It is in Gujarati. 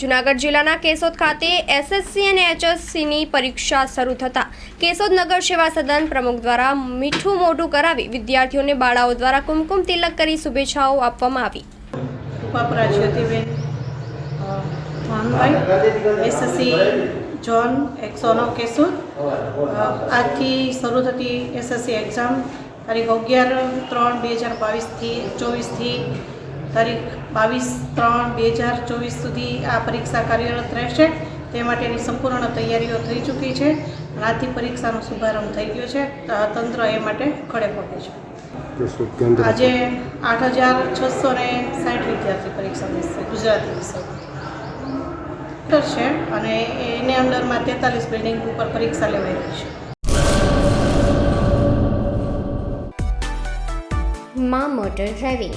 જુનાગઢ જિલ્લાના કેશોદ ખાતે એસએસસી અને એચએસસીની પરીક્ષા શરૂ થતાં કેશોદ નગર સેવા સદન પ્રમુખ દ્વારા મીઠું મોઢું કરાવી વિદ્યાર્થીઓને બાળાઓ દ્વારા કુમકુમ તિલક કરી શુભેચ્છાઓ આપવામાં આવી. એસએસસી જોન એકસોનો કેશોદ. આજથી શરૂ થતી એસએસસી એક્ઝામ તારીખ અગિયાર ત્રણ બે હજાર બાવીસથી, ચોવીસથી તારીખ બાવીસ ત્રણ બે હજાર ચોવીસ સુધી આ પરીક્ષા કાર્યરત રહેશે. તે માટેની સંપૂર્ણ તૈયારીઓ થઈ ચૂકી છે. આથી પરીક્ષાનો શુભારંભ થઈ ગયો છે. તંત્ર એ માટે ખડે પગે છે. આજે આઠ હજાર છસો ને સાઠ વિદ્યાર્થી પરીક્ષા દેશે ગુજરાતી વિષય. છે અને એની અંડરમાં તેતાલીસ બિલ્ડિંગ ઉપર પરીક્ષા લેવાઈ રહી છે. માં motor driving.